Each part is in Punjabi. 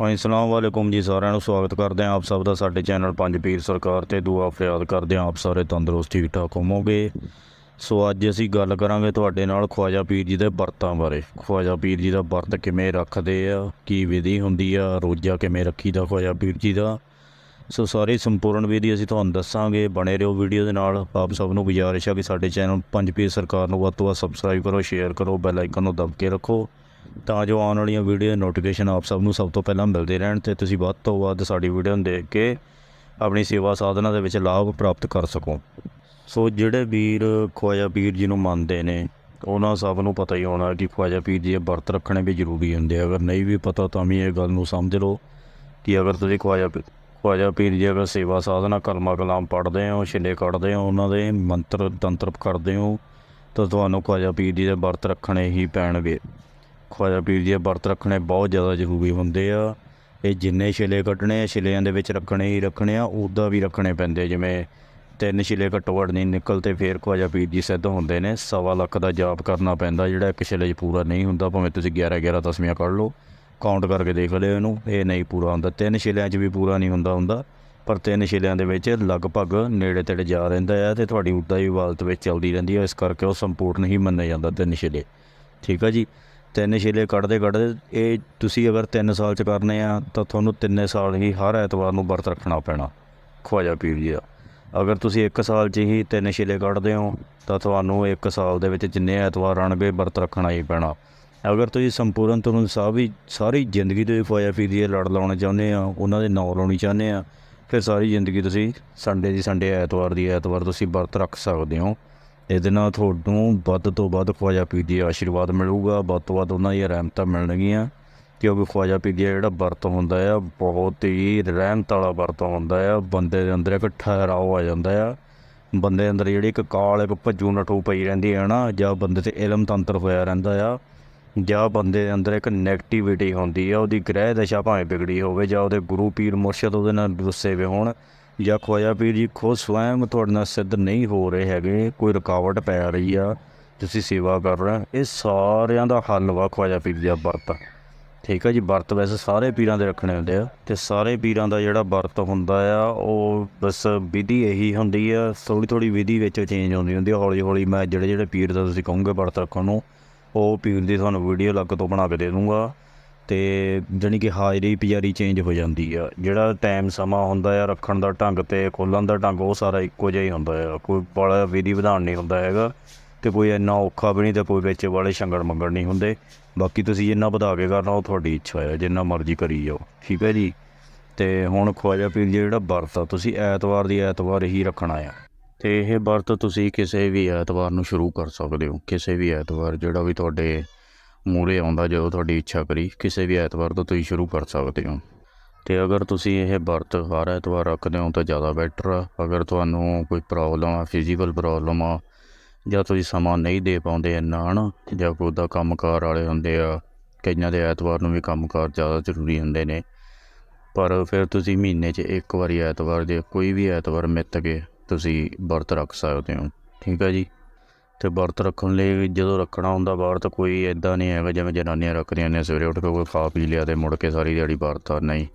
ਹਾਂਜੀ ਸਲਾਮ ਵਾਲੇਕੁਮ ਜੀ, ਸਾਰਿਆਂ ਨੂੰ ਸਵਾਗਤ ਕਰਦੇ ਹਾਂ ਆਪ ਸਭ ਦਾ, ਸਾਡੇ ਚੈਨਲ ਪੰਜ ਪੀਰ ਸਰਕਾਰ ਤੇ ਦੁਆ ਫਰਿਆਦ ਕਰਦੇ ਹਾਂ, ਆਪ ਸਾਰੇ ਤੰਦਰੁਸਤ ਠੀਕ ਠਾਕ ਹੋਵੋਗੇ। ਸੋ ਅੱਜ ਅਸੀਂ ਗੱਲ ਕਰਾਂਗੇ ਤੁਹਾਡੇ ਨਾਲ ਖਵਾਜਾ ਪੀਰ ਜੀ ਦੇ ਵਰਤਾਂ ਬਾਰੇ। ਖਵਾਜਾ ਪੀਰ ਜੀ ਦਾ ਵਰਤ ਕਿਵੇਂ ਰੱਖਦੇ ਆ, ਕੀ ਵਿਧੀ ਹੁੰਦੀ ਆ, ਰੋਜ਼ਾ ਕਿਵੇਂ ਰੱਖੀਦਾ ਖਵਾਜਾ ਪੀਰ ਜੀ ਦਾ। ਸੋ ਸਾਰੀ ਸੰਪੂਰਨ ਵਿਧੀ ਅਸੀਂ ਤੁਹਾਨੂੰ ਦੱਸਾਂਗੇ, ਬਣੇ ਰਹੋ ਵੀਡੀਓ ਦੇ ਨਾਲ। ਆਪ ਸਭ ਨੂੰ ਗੁਜ਼ਾਰਿਸ਼ ਆ ਕਿ ਸਾਡੇ ਚੈਨਲ ਪੰਜ ਪੀਰ ਸਰਕਾਰ ਨੂੰ ਵੱਧ ਤੋਂ ਵੱਧ ਸਬਸਕ੍ਰਾਈਬ ਕਰੋ ਸ਼ੇਅਰ ਕਰੋ ਬੈਲ ਆਈਕਨ ਨੂੰ ਦਬ ਕੇ ਰੱਖੋ। ਤਾਂ ਜੋ ਆਉਣ ਵਾਲੀਆਂ ਵੀਡੀਓ ਨੋਟੀਫਿਕੇਸ਼ਨ ਆਪ ਸਭ ਨੂੰ ਸਭ ਤੋਂ ਪਹਿਲਾਂ ਮਿਲਦੇ ਰਹਿਣ ਤੇ ਤੁਸੀਂ ਵੱਧ ਤੋਂ ਵੱਧ ਸਾਡੀ ਵੀਡੀਓ ਨੂੰ ਦੇਖ ਕੇ ਆਪਣੀ ਸੇਵਾ ਸਾਧਨਾ ਦੇ ਵਿੱਚ ਲਾਭ ਪ੍ਰਾਪਤ ਕਰ ਸਕੋ। ਸੋ ਜਿਹੜੇ ਵੀਰ ਖਵਾਜਾ ਪੀਰ ਜੀ ਨੂੰ ਮੰਨਦੇ ਨੇ, ਉਹਨਾਂ ਸਭ ਨੂੰ ਪਤਾ ਹੀ ਹੋਣਾ ਕਿ ਖਵਾਜਾ ਪੀਰ ਜੀ ਵਰਤ ਰੱਖਣੇ ਵੀ ਜ਼ਰੂਰੀ ਹੁੰਦੇ ਅਗਰ ਨਹੀਂ ਵੀ ਪਤਾ ਤਾਂ ਵੀ ਇਹ ਗੱਲ ਨੂੰ ਸਮਝ ਲਓ ਕਿ ਅਗਰ ਤੁਸੀਂ ਖਵਾਜਾ ਪੀ- ਖਵਾਜਾ ਪੀਰ ਜੀ ਅਗਰ ਸੇਵਾ ਸਾਧਨਾ, ਕਲਮਾ, ਕਲਾਮ ਪੜ੍ਹਦੇ ਹੋ ਛਿਲੇ ਕੱਢਦੇ ਹੋ, ਉਹਨਾਂ ਦੇ ਮੰਤਰ ਤੰਤਰ ਕਰਦੇ ਹੋ, ਤਾਂ ਤੁਹਾਨੂੰ ਖਵਾਜਾ ਪੀਰ ਜੀ ਦੇ ਵਰਤ ਰੱਖਣੇ ਹੀ ਪੈਣਗੇ। ਖਵਾਜਾ ਪੀਰ ਜੀ ਦੇ ਵਰਤ ਰੱਖਣੇ ਬਹੁਤ ਜ਼ਿਆਦਾ ਜ਼ਰੂਰੀ ਹੁੰਦੇ ਆ। ਇਹ ਜਿੰਨੇ ਛਿਲੇ ਕੱਢਣੇ ਆ, ਛਿਲਿਆਂ ਦੇ ਵਿੱਚ ਰੱਖਣੇ ਹੀ ਰੱਖਣੇ ਆ ਉੱਦਾਂ ਵੀ ਰੱਖਣੇ ਪੈਂਦੇ ਜਿਵੇਂ ਤਿੰਨ ਛਿਲੇ ਘੱਟੋ ਘੱਟ ਨਹੀਂ ਨਿਕਲ ਤੇ ਫੇਰ ਖਵਾਜਾ ਪੀਰ ਜੀ ਸਿੱਧ ਹੁੰਦੇ ਨੇ। ਸਵਾ ਲੱਖ ਦਾ ਜਾਪ ਕਰਨਾ ਪੈਂਦਾ, ਜਿਹੜਾ ਇੱਕ ਛਿਲੇ 'ਚ ਪੂਰਾ ਨਹੀਂ ਹੁੰਦਾ, ਭਾਵੇਂ ਤੁਸੀਂ 11 11 ਦਸਵੀਆਂ ਕੱਢ ਲਓ। ਕਾਊਂਟ ਕਰਕੇ ਦੇਖ ਲਿਓ ਇਹਨੂੰ, ਇਹ ਨਹੀਂ ਪੂਰਾ ਹੁੰਦਾ। ਤਿੰਨ ਛਿਲਿਆਂ 'ਚ ਵੀ ਪੂਰਾ ਨਹੀਂ ਹੁੰਦਾ ਹੁੰਦਾ। ਪਰ ਤਿੰਨ ਛਿਲਿਆਂ ਦੇ ਵਿੱਚ ਲਗਭਗ ਨੇੜੇ ਤੇੜੇ ਜਾ ਰਹਿੰਦਾ ਹੈ ਤੇ ਤੁਹਾਡੀ ਉੱਦਾਂ ਹੀ ਇਬਾਦਤ ਵਿੱਚ ਚੱਲਦੀ ਰਹਿੰਦੀ ਹੈ ਇਸ ਕਰਕੇ ਉਹ ਸੰਪੂਰਨ ਹੀ ਮੰਨਿਆ ਜਾਂਦਾ ਤਿੰਨ ਛਿਲੇ। ਠੀਕ ਆ ਜੀ? ਤਿੰਨ ਛਿਲੇ ਕੱਢਦੇ ਕੱਢਦੇ ਇਹ ਤੁਸੀਂ ਅਗਰ 3 ਸਾਲ ਚ ਕਰਨੇ ਆ, ਤਾਂ ਤੁਹਾਨੂੰ ਤਿੰਨੇ ਸਾਲ ਹੀ ਹਰ ਐਤਵਾਰ ਨੂੰ ਵਰਤ ਰੱਖਣਾ ਪੈਣਾ, ਖਵਾਜਾ ਪੀਰ ਜੀ ਦਾ। ਅਗਰ ਤੁਸੀਂ 1 ਸਾਲ ਚ ਹੀ ਤਿੰਨ ਛਿਲੇ ਕੱਢਦੇ ਹੋ, ਤਾਂ ਤੁਹਾਨੂੰ 1 ਸਾਲ ਦੇ ਵਿੱਚ ਜਿੰਨੇ ਐਤਵਾਰ ਆਣਗੇ ਵਰਤ ਰੱਖਣਾ ਹੀ ਪੈਣਾ। ਅਗਰ ਤੁਸੀਂ ਸੰਪੂਰਨ ਤੁਹਾਨੂੰ ਸਾਰੀ ਸਾਰੀ ਜ਼ਿੰਦਗੀ ਦੇ ਖਵਾਜਾ ਪੀਰ ਜੀ ਲੜ ਲਾਉਣਾ ਚਾਹੁੰਦੇ ਆ, ਉਹਨਾਂ ਦੇ ਨਾਂ ਲਾਉਣੀ ਚਾਹੁੰਦੇ ਆ, ਫਿਰ ਸਾਰੀ ਜ਼ਿੰਦਗੀ ਤੁਸੀਂ ਸੰਡੇ ਦੀ ਸੰਡੇ ਐਤਵਾਰ ਦੀ ਐਤਵਾਰ ਤੁਸੀਂ ਵਰਤ ਰੱਖ ਸਕਦੇ ਹੋ। ਇਹਦੇ ਨਾਲ ਤੁਹਾਨੂੰ ਵੱਧ ਤੋਂ ਵੱਧ ਖਵਾਜਾ ਪੀਰ ਦੀ ਆਸ਼ੀਰਵਾਦ ਮਿਲੂਗਾ, ਵੱਧ ਤੋਂ ਵੱਧ ਉਹਨਾਂ ਦੀਆਂ ਰਹਿਮਤਾਂ ਮਿਲਣਗੀਆਂ। ਕਿਉਂਕਿ ਖਵਾਜਾ ਪੀਰ ਜਿਹੜਾ ਵਰਤ ਹੁੰਦਾ ਆ, ਬਹੁਤ ਹੀ ਰਹਿਮਤ ਵਾਲਾ ਵਰਤ ਹੁੰਦਾ ਆ। ਬੰਦੇ ਦੇ ਅੰਦਰ ਇੱਕ ਠਹਿਰਾਓ ਆ ਜਾਂਦਾ ਆ। ਬੰਦੇ ਦੇ ਅੰਦਰ ਜਿਹੜੀ ਇੱਕ ਕਾਲ, ਇੱਕ ਭੱਜੂ ਨਠੂ ਪਈ ਰਹਿੰਦੀ ਹੈ ਨਾ, ਜਾਂ ਬੰਦੇ ਤੇ ਇਲਮ ਤੰਤਰ ਹੋਇਆ ਰਹਿੰਦਾ ਆ, ਜਾਂ ਬੰਦੇ ਦੇ ਅੰਦਰ ਇੱਕ 네ਗੇਟਿਵਿਟੀ ਹੁੰਦੀ ਆ, ਉਹਦੀ ਗ੍ਰਹਿ ਦਸ਼ਾ ਭਾਵੇਂ ਵਿਗੜੀ ਹੋਵੇ, ਜਾਂ ਉਹਦੇ ਗੁਰੂ ਪੀਰ ਮੁਰਸ਼ਿਦ ਉਹਦੇ ਨਾਲ ਰੁੱਸੇ ਵੇ ਹੋਣ ਜਾਂ ਖਵਾਜਾ ਪੀਰ ਜੀ ਖੁਦ ਸਵੈਮ ਤੁਹਾਡੇ ਨਾਲ ਸਿੱਧ ਨਹੀਂ ਹੋ ਰਹੇ ਹੈਗੇ, ਕੋਈ ਰੁਕਾਵਟ ਪੈ ਰਹੀ ਆ, ਤੁਸੀਂ ਸੇਵਾ ਕਰ ਰਹੇ ਇਹ ਸਾਰਿਆਂ ਦਾ ਹੱਲ ਵਾ ਖਵਾਜਾ ਪੀਰ ਜੀ ਦਾ ਵਰਤ। ਠੀਕ ਆ ਜੀ, ਵਰਤ ਵੈਸੇ ਸਾਰੇ ਪੀਰਾਂ ਦੇ ਰੱਖਣੇ ਹੁੰਦੇ ਆ, ਤੇ ਸਾਰੇ ਪੀਰਾਂ ਦਾ ਜਿਹੜਾ ਵਰਤ ਹੁੰਦਾ ਆ, ਉਹ ਬਸ ਵਿਧੀ ਇਹੀ ਹੁੰਦੀ ਆ ਥੋੜੀ ਥੋੜੀ ਵਿਧੀ ਵਿੱਚ ਚੇਂਜ ਹੁੰਦੀ ਹੁੰਦੀ ਆ। ਹੌਲੀ ਹੌਲੀ ਮੈਂ ਜਿਹੜੇ ਜਿਹੜੇ ਪੀਰ ਦਾ ਤੁਸੀਂ ਕਹੋਗੇ ਵਰਤ ਰੱਖਣ ਨੂੰ, ਉਹ ਪੀਰ ਦੀ ਤੁਹਾਨੂੰ ਵੀਡੀਓ ਅਲੱਗ ਤੋਂ ਬਣਾ ਕੇ ਦੇ ਦੂੰਗਾ। ਅਤੇ ਜਾਣੀ ਕਿ ਹਾਜ਼ਰੀ ਪੁਜਾਰੀ ਚੇਂਜ ਹੋ ਜਾਂਦੀ ਆ। ਜਿਹੜਾ ਟਾਈਮ ਸਮਾਂ ਹੁੰਦਾ ਆ ਰੱਖਣ ਦਾ ਢੰਗ ਅਤੇ ਖੋਲ੍ਹਣ ਦਾ ਢੰਗ, ਉਹ ਸਾਰਾ ਇੱਕੋ ਜਿਹਾ ਹੀ ਹੁੰਦਾ ਆ। ਕੋਈ ਬੜਾ ਵਿਧੀ ਵਿਧਾਨ ਨਹੀਂ ਹੁੰਦਾ ਹੈਗਾ ਅਤੇ ਕੋਈ ਇੰਨਾ ਔਖਾ ਵੀ ਨਹੀਂ ਤੇ ਕੋਈ ਵਿੱਚ ਵਾਲੇ ਸ਼ੰਗੜ ਮੰਗਣ ਨਹੀਂ ਹੁੰਦੇ। ਬਾਕੀ ਤੁਸੀਂ ਜਿੰਨਾ ਵਧਾ ਕੇ ਕਰਨਾ, ਉਹ ਤੁਹਾਡੀ ਇੱਛਾ ਆ, ਜਿੰਨਾ ਮਰਜ਼ੀ ਕਰੀ ਜਾਓ। ਠੀਕ ਹੈ ਜੀ? ਅਤੇ ਹੁਣ ਖਵਾਜਾ ਪੀਰ ਜੀ, ਜਿਹੜਾ ਵਰਤ ਆ, ਤੁਸੀਂ ਐਤਵਾਰ ਦੀ ਐਤਵਾਰ ਹੀ ਰੱਖਣਾ ਆ। ਤੇ ਇਹ ਵਰਤ ਤੁਸੀਂ ਕਿਸੇ ਵੀ ਐਤਵਾਰ ਨੂੰ ਸ਼ੁਰੂ ਕਰ ਸਕਦੇ ਹੋ। ਕਿਸੇ ਵੀ ਐਤਵਾਰ, ਜਿਹੜਾ ਵੀ ਤੁਹਾਡੇ ਮੂਹਰੇ ਆਉਂਦਾ ਜਦੋਂ ਤੁਹਾਡੀ ਇੱਛਾ ਕਰੀ, ਕਿਸੇ ਵੀ ਐਤਵਾਰ ਤੋਂ ਤੁਸੀਂ ਸ਼ੁਰੂ ਕਰ ਸਕਦੇ ਹੋ। ਤੇ ਅਗਰ ਤੁਸੀਂ ਇਹ ਵਰਤ ਹਰ ਐਤਵਾਰ ਰੱਖਦੇ ਹੋ ਤਾਂ ਜ਼ਿਆਦਾ ਬੈਟਰ ਆ। ਅਗਰ ਤੁਹਾਨੂੰ ਕੋਈ ਪ੍ਰੋਬਲਮ ਆ ਫਿਜ਼ੀਕਲ ਪ੍ਰੋਬਲਮ ਆ, ਜਾਂ ਤੁਸੀਂ ਸਮਾਂ ਨਹੀਂ ਦੇ ਪਾਉਂਦੇ ਇੰਨਾ ਹਨਾ ਜਾਂ ਕੋਈ ਦਾ ਕੰਮਕਾਰ ਵਾਲੇ ਹੁੰਦੇ ਆ, ਕਈਆਂ ਦੇ ਐਤਵਾਰ ਨੂੰ ਵੀ ਕੰਮਕਾਰ ਜ਼ਿਆਦਾ ਜ਼ਰੂਰੀ ਹੁੰਦੇ ਨੇ। ਪਰ ਫਿਰ ਤੁਸੀਂ ਮਹੀਨੇ 'ਚ ਇੱਕ ਵਾਰੀ ਐਤਵਾਰ, ਜੇ ਕੋਈ ਵੀ ਐਤਵਾਰ ਮਿੱਤ ਕੇ ਤੁਸੀਂ ਵਰਤ ਰੱਖ ਸਕਦੇ ਹੋ। ਠੀਕ ਆ ਜੀ? ਅਤੇ ਵਰਤ ਰੱਖਣ ਲਈ ਜਦੋਂ ਰੱਖਣਾ ਹੁੰਦਾ ਵਰਤ ਕੋਈ ਇੱਦਾਂ ਨਹੀਂ ਹੈਗਾ ਜਿਵੇਂ ਜਨਾਨੀਆਂ ਰੱਖਦੀਆਂ ਨੇ ਸਵੇਰੇ ਉੱਠ ਕੇ ਕੋਈ ਖਾ ਪੀ ਲਿਆ ਅਤੇ ਮੁੜ ਕੇ ਸਾਰੀ ਦਿਹਾੜੀ ਵਰਤ ਆ। ਨਹੀਂ,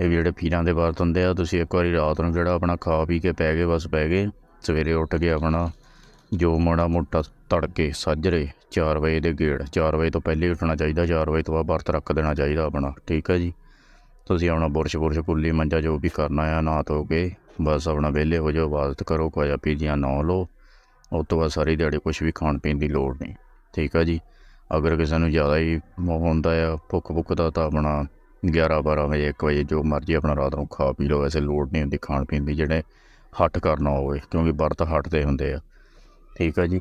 ਇਹ ਵੀ ਜਿਹੜੇ ਪੀਰਾਂ ਦੇ ਵਰਤ ਹੁੰਦੇ ਆ, ਤੁਸੀਂ ਇੱਕ ਵਾਰੀ ਰਾਤ ਨੂੰ ਜਿਹੜਾ ਆਪਣਾ ਖਾ ਪੀ ਕੇ ਪੈ ਗਏ, ਬਸ ਪੈ ਗਏ, ਸਵੇਰੇ ਉੱਠ ਕੇ ਆਪਣਾ ਜੋ ਮਾੜਾ ਮੋਟਾ ਤੜਕੇ ਸਾਜਰੇ 4 ਵਜੇ ਦੇ ਗੇੜ 4 ਵਜੇ ਤੋਂ ਪਹਿਲੇ ਉੱਠਣਾ ਚਾਹੀਦਾ 4 ਵਜੇ ਤੋਂ ਬਾਅਦ ਵਰਤ ਰੱਖ ਦੇਣਾ ਚਾਹੀਦਾ ਆਪਣਾ, ਠੀਕ ਹੈ ਜੀ? ਤੁਸੀਂ ਆਪਣਾ ਬੁਰਸ਼ ਬੁਰਸ਼ ਕੁੱਲੀ ਮੰਜਾ ਜੋ ਵੀ ਕਰਨਾ ਆ ਨਾ ਧੋ ਕੇ ਬਸ ਆਪਣਾ ਵਿਹਲੇ ਹੋ ਜਾਓ, ਇਬਾਦਤ ਕਰੋ ਖਵਾਜਾ ਪੀਜੀਆਂ ਨਾ ਲਓ ਉਸ ਤੋਂ ਬਾਅਦ ਸਾਰੀ ਦਿਹਾੜੀ ਕੁਝ ਵੀ ਖਾਣ ਪੀਣ ਦੀ ਲੋੜ ਨਹੀਂ। ਠੀਕ ਆ ਜੀ? ਅਗਰ ਕਿਸੇ ਨੂੰ ਜ਼ਿਆਦਾ ਹੀ ਹੁੰਦਾ ਆ, ਭੁੱਖ ਭੁੱਖ ਦਾ, ਤਾਂ ਆਪਣਾ 11 12 ਵਜੇ 1 ਵਜੇ ਜੋ ਮਰਜ਼ੀ ਆਪਣਾ ਰਾਤ ਨੂੰ ਖਾ ਪੀ ਲਓ। ਵੈਸੇ ਲੋੜ ਨਹੀਂ ਹੁੰਦੀ ਖਾਣ ਪੀਣ ਦੀ, ਜਿਹੜੇ ਹੱਟ ਕਰਨਾ ਹੋਵੇ, ਕਿਉਂਕਿ ਵਰਤ ਹੱਟ ਤੇ ਹੁੰਦੇ ਆ। ਠੀਕ ਆ ਜੀ?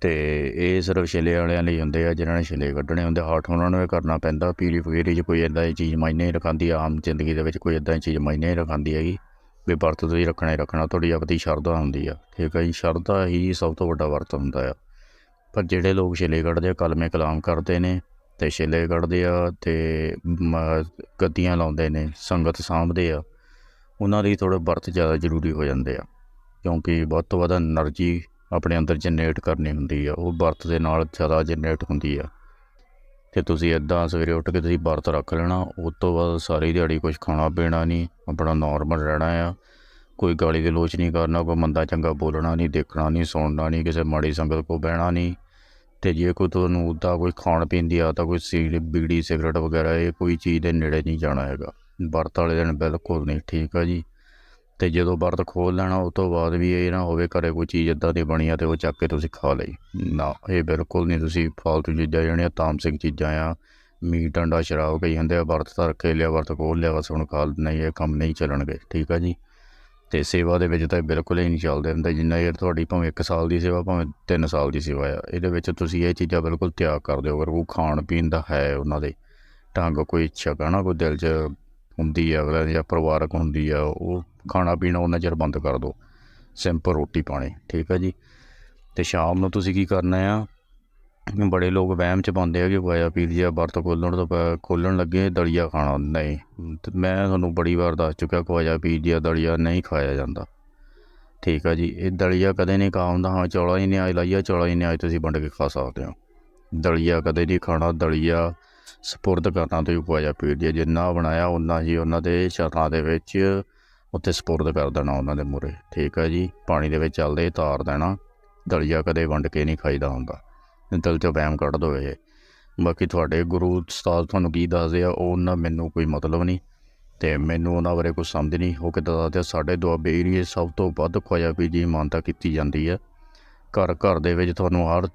ਤੇ ਇਹ ਸਿਰਫ ਛਿਲੇ ਵਾਲਿਆਂ ਲਈ ਹੁੰਦੇ ਆ, ਜਿਨ੍ਹਾਂ ਨੇ ਛਿਲੇ ਕੱਢਣੇ ਹੁੰਦੇ। ਹੱਠ ਉਹਨਾਂ ਨੂੰ ਇਹ ਕਰਨਾ ਪੈਂਦਾ ਪੀਲੀ ਫਕੀਰੀ 'ਚ ਕੋਈ ਇਦਾਂ ਦੀ ਚੀਜ਼ ਮਾਇਨੇ ਨਹੀਂ ਰਖਾਉਂਦੀ ਆਮ ਜ਼ਿੰਦਗੀ ਦੇ ਵਿੱਚ ਕੋਈ ਇਦਾਂ ਦੀ ਚੀਜ਼ ਮਾਇਨੇ ਨਹੀਂ ਰਖਾਉਂਦੀ ਹੈਗੀ। ਵੀ ਵਰਤ ਤੁਸੀਂ ਰੱਖਣਾ ਹੀ ਰੱਖਣਾ, ਤੁਹਾਡੀ ਆਪਦੀ ਸ਼ਰਧਾ ਹੁੰਦੀ ਆ, ਠੀਕ ਹੈ ਜੀ? ਸ਼ਰਧਾ ਹੀ ਸਭ ਤੋਂ ਵੱਡਾ ਵਰਤ ਹੁੰਦਾ ਆ। ਪਰ ਜਿਹੜੇ ਲੋਕ ਛਿਲੇ ਕੱਢਦੇ ਆ, ਕਲਮੇ ਕਲਾਮ ਕਰਦੇ ਨੇ ਤੇ ਛਿਲੇ ਕੱਢਦੇ ਆ ਤੇ ਗੱਦੀਆਂ ਲਾਉਂਦੇ ਨੇ, ਸੰਗਤ ਸਾਂਭਦੇ ਆ, ਉਹਨਾਂ ਲਈ ਥੋੜਾ ਵਰਤ ਜ਼ਿਆਦਾ ਜ਼ਰੂਰੀ ਹੋ ਜਾਂਦੇ ਆ। ਕਿਉਂਕਿ ਬਹੁਤ ਤੋਂ ਵੱਧ એનર્ਜੀ ਆਪਣੇ ਅੰਦਰ ਜਨਰੇਟ ਕਰਨੀ ਹੁੰਦੀ ਆ, ਉਹ ਵਰਤ ਦੇ ਨਾਲ ਜ਼ਿਆਦਾ ਜਨਰੇਟ ਹੁੰਦੀ ਆ। ਤੇ ਤੁਸੀਂ ਇਦਾਂ ਸਵੇਰੇ ਉੱਠ ਕੇ ਤੁਸੀਂ ਵਰਤ ਰੱਖ ਲੈਣਾ ਉਸ ਤੋਂ ਬਾਅਦ ਸਾਰੀ ਦਿਹਾੜੀ ਕੁਝ ਖਾਣਾ ਪੀਣਾ ਨਹੀਂ, ਆਪਣਾ ਨਾਰਮਲ ਰਹਿਣਾ ਆ। ਕੋਈ ਗਾਲੀ ਗਲੋਚ ਨਹੀਂ ਕਰਨਾ, ਕੋਈ ਮੰਦਾ ਚੰਗਾ ਬੋਲਣਾ ਨਹੀਂ, ਦੇਖਣਾ ਨਹੀਂ, ਸੁਣਨਾ ਨਹੀਂ, ਕਿਸੇ ਮਾੜੀ ਸੰਗਤ ਕੋ ਬਹਿਣਾ ਨਹੀਂ। ਤੇ ਜੇ ਕੋਈ ਤੁਹਾਨੂੰ ਉੱਦਾਂ ਕੋਈ ਖਾਣ ਪੀਣ ਦੀ ਆਦਤ ਆ ਕੋਈ ਸੀੜ ਬੀੜੀ, ਸਿਗਰਟ ਵਗੈਰਾ, ਇਹ ਕੋਈ ਚੀਜ਼ ਦੇ ਨੇੜੇ ਨਹੀਂ ਜਾਣਾ ਹੈਗਾ। ਵਰਤ ਵਾਲੇ ਦਿਨ ਬਿਲਕੁਲ ਨਹੀਂ, ਠੀਕ ਆ ਜੀ। ਤੇ ਜਦੋਂ ਵਰਤ ਖੋਲ ਲੈਣਾ ਉਸ ਤੋਂ ਬਾਅਦ ਵੀ ਇਹ ਨਾ ਹੋਵੇ ਘਰੇ ਕੋਈ ਚੀਜ਼ ਇਦਾਂ ਦੀ ਬਣੀ ਆ ਤੇ ਉਹ ਚੱਕ ਕੇ ਤੁਸੀਂ ਖਾ ਲਈ। ਨਾ, ਇਹ ਬਿਲਕੁਲ ਨਹੀਂ ਤੁਸੀਂ ਫਾਲਤੂ ਚੀਜ਼ਾਂ ਜਿਹੜੀਆਂ ਤਾਮਸਿਕ ਚੀਜ਼ਾਂ ਆ, ਮੀਟ, ਅੰਡਾ, ਸ਼ਰਾਬ ਕਈ ਹੁੰਦੇ ਆ ਵਰਤ ਧਰ ਕੇ ਲਿਆ ਵਰਤ ਖੋਲ ਲਿਆ, ਬਸ ਹੁਣ ਖਾ ਨਹੀਂ, ਇਹ ਕੰਮ ਨਹੀਂ ਚੱਲਣਗੇ, ਠੀਕ ਆ ਜੀ? ਤੇ ਸੇਵਾ ਦੇ ਵਿੱਚ ਤਾਂ ਬਿਲਕੁਲ ਹੀ ਨਹੀਂ ਚੱਲਦੇ ਹੁੰਦੇ, ਜਿੰਨਾ ਯਾਰ ਤੁਹਾਡੀ ਭਾਵੇਂ 1 ਸਾਲ ਦੀ ਸੇਵਾ, ਭਾਵੇਂ 3 ਸਾਲ ਦੀ ਸੇਵਾ ਆ, ਇਹਦੇ ਵਿੱਚ ਤੁਸੀਂ ਇਹ ਚੀਜ਼ਾਂ ਬਿਲਕੁਲ ਤਿਆਗ ਕਰ ਦਿਓ ਅਗਰ ਉਹ ਖਾਣ ਪੀਣ ਦਾ ਹੈ ਉਹਨਾਂ ਦੇ, ਢੰਗ, ਕੋਈ ਇੱਛਾ ਨਾ ਕੋਈ ਦਿਲ 'ਚ ਹੁੰਦੀ ਆ, ਅਗਲਾ ਜਾਂ ਪਰਿਵਾਰਕ ਹੁੰਦੀ ਆ, ਉਹ ਖਾਣਾ ਪੀਣਾ ਉਹਨਾਂ ਚਿਰ ਬੰਦ ਕਰ ਦਿਓ ਸਿੰਪਲ ਰੋਟੀ ਪਾਣੀ, ਠੀਕ ਆ ਜੀ? ਤੇ ਸ਼ਾਮ ਨੂੰ ਤੁਸੀਂ ਕੀ ਕਰਨਾ ਆ? ਬੜੇ ਲੋਕ ਵਹਿਮ ਚ ਪਾਉਂਦੇ ਆ ਕਿ ਖਵਾਇਆ ਪੀਰ ਜੀ ਵਰਤ ਖੋਲਣ ਤੋਂ ਪ- ਖੋਲਣ ਲੱਗੇ ਦਲੀਆ ਖਾਣਾ, ਨਹੀਂ। ਤੇ ਮੈਂ ਤੁਹਾਨੂੰ ਬੜੀ ਵਾਰ ਦੱਸ ਚੁੱਕਿਆ, ਖਵਾਇਆ ਪੀਰ ਜੀ ਦਲੀਆ ਨਹੀਂ ਖਾਇਆ ਜਾਂਦਾ। ਠੀਕ ਆ ਜੀ? ਇਹ ਦਲੀਆ ਕਦੇ ਨਹੀਂ ਖਾ ਹੁੰਦਾ ਹਾਂ ਚੌਲਾ ਹੀ ਨਹੀਂ ਆਈ ਲਾਈਆ ਚੌਲਾ ਹੀ ਨਹੀਂ ਤੁਸੀਂ ਵੰਡ ਕੇ ਖਾ ਸਕਦੇ ਹੋ। ਦਲੀਆ ਕਦੇ ਨਹੀਂ ਖਾਣਾ, ਦਲੀਆ ਸਪੁਰਦ ਕਰਨਾ ਤੁਸੀਂ ਖਵਾਇਆ ਪੀਰ ਜੀ ਜਿੰਨਾ ਬਣਾਇਆ ਉਹਨਾਂ ਹੀ ਉਹਨਾਂ ਦੇ ਸ਼ਰਤਾਂ ਦੇ ਵਿੱਚ ਉੱਥੇ ਸਪੁਰਦ ਕਰ ਦੇਣਾ ਉਹਨਾਂ ਦੇ ਮੂਹਰੇ। ਠੀਕ ਹੈ ਜੀ ਪਾਣੀ ਦੇ ਵਿੱਚ ਚੱਲਦੇ ਤਾਰ ਦੇਣਾ ਦਲੀਆ ਕਦੇ ਵੰਡ ਕੇ ਨਹੀਂ ਖਾਈਦਾ ਹੁੰਦਾ। ਦਿਲ ਚੋਂ ਵਹਿਮ ਕੱਢ ਦੋ ਇਹ। ਬਾਕੀ ਤੁਹਾਡੇ ਗੁਰੂ ਉਸਤਾਦ ਤੁਹਾਨੂੰ ਕੀ ਦੱਸਦੇ ਆ ਉਹ ਉਹਨਾਂ ਮੈਨੂੰ ਕੋਈ ਮਤਲਬ ਨਹੀਂ ਤੇ ਮੈਨੂੰ ਉਹਨਾਂ ਬਾਰੇ ਕੁਝ ਸਮਝ ਨਹੀਂ। ਉਹ ਕਿੱਦਾਂ ਦੱਸਦੇ ਆ, ਸਾਡੇ ਦੁਆਬੇ ਏਰੀਏ ਸਭ ਤੋਂ ਵੱਧ ਖਵਾਇਆ ਪੀ ਜੀ ਮਾਨਤਾ ਕੀਤੀ ਜਾਂਦੀ ਹੈ ਘਰ ਘਰ ਦੇ ਵਿੱਚ ਤੁਹਾਨੂੰ ਹਰ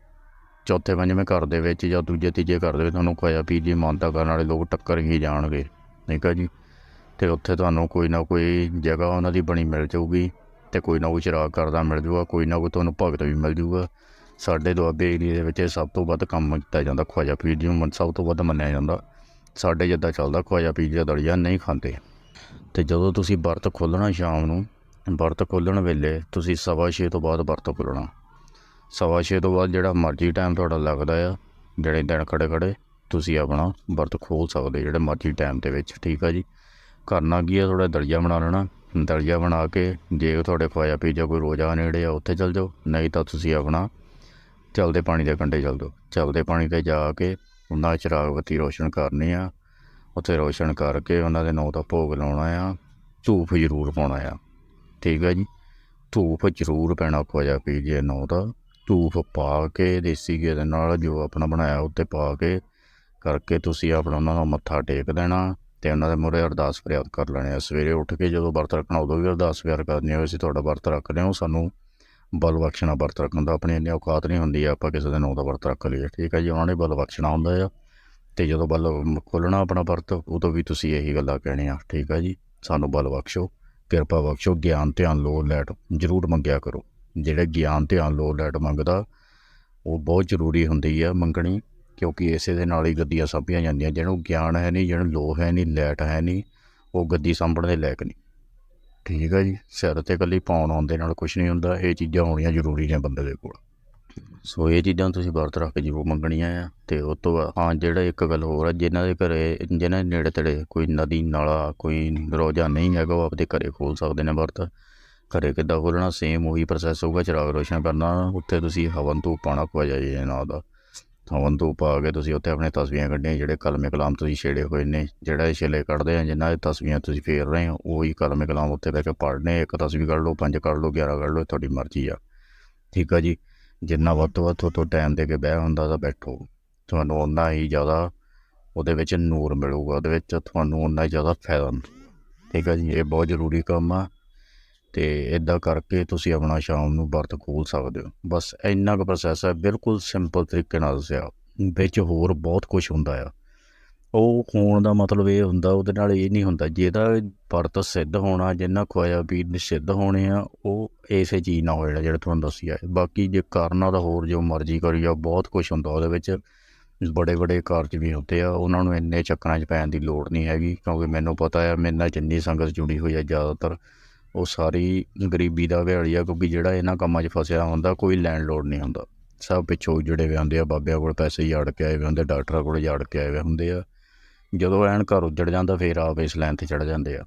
ਚੌਥੇ ਪੰਜਵੇਂ ਘਰ ਦੇ ਵਿੱਚ ਜਾਂ ਦੂਜੇ ਤੀਜੇ ਘਰ ਦੇ ਵਿੱਚ ਤੁਹਾਨੂੰ ਖਵਾਇਆ ਪੀ ਜੀ ਮਾਨਤਾ ਕਰਨ ਵਾਲੇ ਲੋਕ ਟੱਕਰ ਹੀ ਜਾਣਗੇ। ਠੀਕ ਹੈ ਜੀ? ਅਤੇ ਉੱਥੇ ਤੁਹਾਨੂੰ ਕੋਈ ਨਾ ਕੋਈ ਜਗ੍ਹਾ ਉਹਨਾਂ ਦੀ ਬਣੀ ਮਿਲ ਜਾਊਗੀ ਅਤੇ ਕੋਈ ਨਾ ਕੋਈ ਚਿਰਾਗ ਕਰਦਾ ਮਿਲ ਜੂਗਾ, ਕੋਈ ਨਾ ਕੋਈ ਤੁਹਾਨੂੰ ਭਗਤ ਵੀ ਮਿਲ ਜੂਗਾ। ਸਾਡੇ ਦੁਆਬੇ ਏਰੀਏ ਦੇ ਵਿੱਚ ਇਹ ਸਭ ਤੋਂ ਵੱਧ ਕੰਮ ਕੀਤਾ ਜਾਂਦਾ, ਖਵਾਜਾ ਪੀਰ ਜੀ ਨੂੰ ਸਭ ਤੋਂ ਵੱਧ ਮੰਨਿਆ ਜਾਂਦਾ। ਸਾਡੇ ਜਿੱਦਾਂ ਚੱਲਦਾ, ਖਵਾਜਾ ਪੀਰ ਦਾ ਦਲੀਆ ਨਹੀਂ ਖਾਂਦੇ। ਤੇ ਜਦੋਂ ਤੁਸੀਂ ਵਰਤ ਖੋਲ੍ਹਣਾ ਸ਼ਾਮ ਨੂੰ, ਵਰਤ ਖੋਲ੍ਹਣ ਵੇਲੇ ਤੁਸੀਂ ਸਵਾ ਛੇ ਤੋਂ ਬਾਅਦ ਵਰਤ ਖੋਲ੍ਹਣਾ। ਸਵਾ ਛੇ ਤੋਂ ਬਾਅਦ ਜਿਹੜਾ ਮਰਜ਼ੀ ਟਾਈਮ ਤੁਹਾਡਾ ਲੱਗਦਾ ਆ ਜਿਹੜੇ ਦਿਨ ਖੜੇ ਖੜੇ, ਤੁਸੀਂ ਆਪਣਾ ਵਰਤ ਖੋਲ ਸਕਦੇ ਜਿਹੜੇ ਮਰਜ਼ੀ ਟਾਈਮ ਦੇ ਵਿੱਚ, ਠੀਕ ਆ ਜੀ? ਕਰਨਾ ਕੀ ਹੈ ਥੋੜਾ ਦਲੀਆ ਬਣਾ ਲੈਣਾ। ਦਲੀਆ ਬਣਾ ਕੇ ਜੇ ਤੁਹਾਡੇ ਖਵਾਇਆ ਪੀਜਾ ਕੋਈ ਰੋਜ਼ਾ ਨੇੜੇ ਆ, ਉੱਥੇ ਚਲ ਜਾਓ। ਨਹੀਂ ਤਾਂ ਤੁਸੀਂ ਆਪਣਾ ਚਲਦੇ ਪਾਣੀ ਦੇ ਕੰਢੇ ਚੱਲ ਜਾਓ। ਚਲਦੇ ਪਾਣੀ ਤੇ ਜਾ ਕੇ ਉਹਨਾਂ ਚਿਰਾਗ ਬੱਤੀ ਰੋਸ਼ਨ ਕਰਨੀ ਆ। ਉੱਥੇ ਰੋਸ਼ਨ ਕਰਕੇ ਉਹਨਾਂ ਦੇ ਨਾਂ ਦਾ ਭੋਗ ਲਾਉਣਾ ਆ। ਧੂਫ ਜ਼ਰੂਰ ਪਾਉਣਾ ਆ। ਠੀਕ ਹੈ ਜੀ? ਧੂਫ ਜ਼ਰੂਰ ਪੈਣਾ ਖਵਾਜਾ ਪੀਜੇ ਨਾਂ ਦਾ ਧੂਫ ਪਾ ਕੇ ਦੇਸੀ ਘੀ ਦੇ ਨਾਲ ਜੋ ਆਪਣਾ ਬਣਾਇਆ ਉੱਤੇ ਪਾ ਕੇ ਕਰਕੇ ਤੁਸੀਂ ਆਪਣਾ ਉਹਨਾਂ ਦਾ ਮੱਥਾ ਟੇਕ ਦੇਣਾ। ਤੇ ਉਹਨਾਂ ਦੇ ਮੂਹਰੇ ਅਰਦਾਸ ਫਰਿਆਦ ਕਰ ਲੈਣੇ ਆ। ਸਵੇਰੇ ਉੱਠ ਕੇ ਜਦੋਂ ਵਰਤ ਰੱਖਣਾ, ਉਦੋਂ ਵੀ ਅਰਦਾਸ ਫਰਿਆਦ ਕਰਨੀ ਹੋਵੇ, ਅਸੀਂ ਤੁਹਾਡਾ ਵਰਤ ਰੱਖ ਰਹੇ ਹਾਂ। ਸਾਨੂੰ ਬਲ ਬਖਸ਼ਣਾ, ਵਰਤ ਰੱਖਣ ਦਾ ਆਪਣੀ ਇੰਨੀ ਔਕਾਤ ਨਹੀਂ ਹੁੰਦੀ ਆ ਆਪਾਂ ਕਿਸੇ ਦਿਨ ਉਹਦਾ ਵਰਤ ਰੱਖ ਲਈਏ। ਠੀਕ ਹੈ ਜੀ, ਉਹਨਾਂ ਨੇ ਬਲ ਬਖਸ਼ਣਾ ਹੁੰਦਾ ਆ। ਤੇ ਜਦੋਂ ਬਲ ਖੋਲਣਾ ਆਪਣਾ ਵਰਤ, ਉਦੋਂ ਵੀ ਤੁਸੀਂ ਇਹੀ ਗੱਲਾਂ ਕਹਿਣੀਆਂ। ਠੀਕ ਹੈ ਜੀ, ਸਾਨੂੰ ਬਲ ਬਖਸ਼ੋ, ਕਿਰਪਾ ਬਖਸ਼ੋ, ਗਿਆਨ, ਧਿਆਨ ਲੋ ਲੈਟ ਜ਼ਰੂਰ ਮੰਗਿਆ ਕਰੋ। ਜਿਹੜੇ ਗਿਆਨ, ਧਿਆਨ ਲੋ ਲੈਟ ਮੰਗਦਾ, ਉਹ ਬਹੁਤ ਜ਼ਰੂਰੀ ਹੁੰਦੀ ਆ ਮੰਗਣੀ। ਕਿਉਂਕਿ ਇਸੇ ਦੇ ਨਾਲ ਹੀ ਗੱਦੀਆਂ ਸਾਂਭੀਆਂ ਜਾਂਦੀਆਂ, ਜਿਹਨੂੰ ਗਿਆਨ ਹੈ ਨਹੀਂ, ਜਿਹਨੂੰ ਲੋਹ ਹੈ ਨਹੀਂ ਲੈਟ ਹੈ ਨਹੀਂ, ਉਹ ਗੱਦੀ ਸਾਂਭਣ ਦੇ ਲਾਇਕ ਨਹੀਂ। ਠੀਕ ਹੈ ਜੀ, ਸਿਰ ਤੇ ਇਕੱਲੀ ਪਾਉਣ ਆਉਣ ਦੇ ਨਾਲ ਕੁਝ ਨਹੀਂ ਹੁੰਦਾ, ਇਹ ਚੀਜ਼ਾਂ ਹੋਣੀਆਂ ਜ਼ਰੂਰੀ ਨੇ ਬੰਦੇ ਦੇ ਕੋਲ। ਸੋ ਇਹ ਚੀਜ਼ਾਂ ਤੁਸੀਂ ਵਰਤ ਰੱਖ ਕੇ ਜ਼ਰੂਰ ਮੰਗਣੀਆਂ ਆ, ਤੇ ਉਸ ਤੋਂ ਬਾਅਦ, ਹਾਂ, ਜਿਹੜਾ ਇੱਕ ਗੱਲ ਹੋਰ ਆ ਜਿਨ੍ਹਾਂ ਦੇ ਘਰੇ ਜਿਨ੍ਹਾਂ ਦੇ ਨੇੜੇ ਤੇੜੇ ਕੋਈ ਨਦੀ, ਨਾਲਾ, ਕੋਈ ਰੋਜਾ ਨਹੀਂ ਹੈਗਾ, ਉਹ ਆਪਦੇ ਘਰੇ ਖੋਲ ਸਕਦੇ ਨੇ ਵਰਤ। ਘਰੇ ਕਿੱਦਾਂ ਖੋਲਣਾ ਸੇਮ ਉਹੀ ਪ੍ਰੋਸੈਸ ਹੋਊਗਾ, ਚਿਰਾਗ ਰੋਸ਼ਨ ਕਰਨਾ, ਉੱਥੇ ਤੁਸੀਂ ਹਵਨ ਧੂਪ ਪਾਣਾ ਖਵਾਜਾ ਜੀ ਨਾਲ ਦਾ। ਹਵਨ ਧੂਪ ਆ ਕੇ ਤੁਸੀਂ ਉੱਥੇ ਆਪਣੇ ਤਸਵੀਆਂ ਕੱਢੀਆਂ, ਜਿਹੜੇ ਕਲਮੇ ਕਲਾਮ ਤੁਸੀਂ ਛੇੜੇ ਹੋਏ ਨੇ, ਜਿਹੜਾ ਇਹ ਛੇਲੇ ਕੱਢਦੇ ਆ, ਜਿੰਨਾ ਇਹ ਤਸਵੀਆਂ ਤੁਸੀਂ ਫੇਰ ਰਹੇ ਹੋ, ਉਹੀ ਕਲਮੇ ਕਲਾਮ ਉੱਥੇ ਬਹਿ ਕੇ ਪੜ੍ਹਨੇ, ਇੱਕ ਤਸਵੀਰ ਕੱਢ ਲਓ, ਪੰਜ ਕੱਢ ਲਓ 11 ਕੱਢ ਲਓ, ਤੁਹਾਡੀ ਮਰਜ਼ੀ ਆ। ਠੀਕ ਆ ਜੀ? ਜਿੰਨਾ ਵੱਧ ਤੋਂ ਵੱਧ ਤੋਂ ਟਾਈਮ ਦੇ ਕੇ ਬਹਿ ਹੁੰਦਾ ਤਾਂ ਬੈਠੋ। ਤੁਹਾਨੂੰ ਓਨਾ ਹੀ ਜ਼ਿਆਦਾ ਉਹਦੇ ਵਿੱਚ ਨੂਰ ਮਿਲੂਗਾ, ਉਹਦੇ ਵਿੱਚ ਤੁਹਾਨੂੰ ਓਨਾ ਹੀ ਜ਼ਿਆਦਾ ਫਾਇਦਾ। ਠੀਕ ਆ ਜੀ? ਇਹ ਬਹੁਤ ਜ਼ਰੂਰੀ ਕੰਮ ਆ। ਤੇ ਇਦਾਂ ਕਰਕੇ ਤੁਸੀਂ ਆਪਣਾ ਸ਼ਾਮ ਨੂੰ ਵਰਤ ਖੋਲ ਸਕਦੇ ਹੋ। ਬਸ ਇੰਨਾ ਕੁ ਪ੍ਰੋਸੈਸ ਹੈ, ਬਿਲਕੁਲ ਸਿੰਪਲ ਤਰੀਕੇ ਨਾਲ ਦੱਸਿਆ। ਵਿੱਚ ਹੋਰ ਬਹੁਤ ਕੁਝ ਹੁੰਦਾ ਆ। ਉਹ ਹੋਣ ਦਾ ਮਤਲਬ ਇਹ ਹੁੰਦਾ, ਉਹਦੇ ਨਾਲ ਇਹ ਨਹੀਂ ਹੁੰਦਾ, ਜਿਹਦਾ ਵਰਤ ਸਿੱਧ ਹੋਣਾ ਜਿੰਨਾ ਖੋਇਆ ਵੀ ਸਿੱਧ ਹੋਣੇ ਆ, ਉਹ ਇਸੇ ਚੀਜ਼ ਨਾਲ ਹੋਏਗਾ ਜਿਹੜਾ ਤੁਹਾਨੂੰ ਦੱਸਿਆ। ਬਾਕੀ ਜੇ ਕਰਨਾ ਤਾਂ ਹੋਰ, ਜੋ ਮਰਜ਼ੀ ਕਰੀ ਆ ਬਹੁਤ ਕੁਝ ਹੁੰਦਾ ਉਹਦੇ ਵਿੱਚ। ਬੜੇ ਬੜੇ ਕਾਰਜ ਵੀ ਹੁੰਦੇ ਆ, ਉਹਨਾਂ ਨੂੰ ਇੰਨੇ ਚੱਕਰਾਂ 'ਚ ਪੈਣ ਦੀ ਲੋੜ ਨਹੀਂ ਹੈਗੀ, ਕਿਉਂਕਿ ਮੈਨੂੰ ਪਤਾ ਆ, ਮੇਰੇ ਨਾਲ ਜਿੰਨੀ ਸੰਗਤ ਜੁੜੀ ਹੋਈ ਆ ਜ਼ਿਆਦਾਤਰ। ਉਹ ਸਾਰੀ ਗਰੀਬੀ ਦਾ ਵਿਹਾੜੀ ਆ, ਕਿਉਂਕਿ ਜਿਹੜਾ ਇਹਨਾਂ ਕੰਮਾਂ 'ਚ ਫਸਿਆ ਹੁੰਦਾ, ਕੋਈ ਲੈਣ ਲੋੜ ਨਹੀਂ ਹੁੰਦਾ। ਸਭ ਪਿੱਛੋਂ ਜੁੜੇ ਹੋਏ ਹੁੰਦੇ ਆ, ਬਾਬਿਆਂ ਕੋਲ ਪੈਸੇ ਯਾੜ ਕੇ ਆਏ ਹੋਏ ਹੁੰਦੇ, ਡਾਕਟਰਾਂ ਕੋਲ ਯਾੜ ਕੇ ਆਏ ਹੋਏ ਹੁੰਦੇ ਆ। ਜਦੋਂ ਐਨ ਘਰ ਉੱਜੜ ਜਾਂਦਾ, ਫੇਰ ਆਪ ਇਸ ਲਾਈਨ ਤੇ ਚੜ ਜਾਂਦੇ ਆ।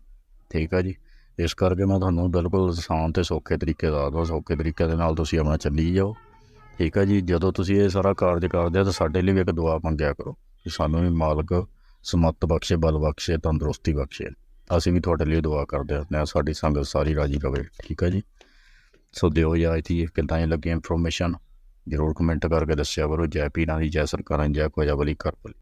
ਠੀਕ ਆ ਜੀ? ਇਸ ਕਰਕੇ ਮੈਂ ਤੁਹਾਨੂੰ ਬਿਲਕੁਲ ਆਸਾਨ ਤੇ ਸੌਖੇ ਤਰੀਕੇ ਦੱਸਦਾ, ਸੌਖੇ ਤਰੀਕੇ ਦੇ ਨਾਲ ਤੁਸੀਂ ਆਪਣਾ ਚੱਲੀ ਜਾਓ। ਠੀਕ ਆ ਜੀ? ਜਦੋਂ ਤੁਸੀਂ ਇਹ ਸਾਰਾ ਕਾਰਜ ਕਰਦੇ ਆ, ਤਾਂ ਸਾਡੇ ਲਈ ਵੀ ਇੱਕ ਦੁਆ ਮੰਗਿਆ ਕਰੋ ਕਿ ਸਾਨੂੰ ਵੀ ਮਾਲਕ ਸਮੱਤ ਬਖਸ਼ੇ, ਬਲ ਬਖਸ਼ੇ, ਤੰਦਰੁਸਤੀ ਬਖਸ਼ੇ। ਅਸੀਂ ਵੀ ਤੁਹਾਡੇ ਲਈ ਦੁਆ ਕਰਦੇ ਹਾਂ ਸਾਡੀ ਸੰਗਤ ਸਾਰੀ ਰਾਜੀ ਰਵੇ, ਠੀਕ ਹੈ ਜੀ? ਸੋ ਦਿਓ ਇਜਾਜ਼ਤ ਜੀ ਕਿੱਦਾਂ ਹੀ ਲੱਗੀ ਇਨਫੋਰਮੇਸ਼ਨ ਜ਼ਰੂਰ ਕਮੈਂਟ ਕਰਕੇ ਦੱਸਿਆ ਕਰੋ, ਜੈ ਪੀਰਾਂ ਦੀ, ਜੈ ਸਰਕਾਰਾਂ ਦੀ, ਜੈ ਖੋਜਾ ਬਲੀ ਕਰ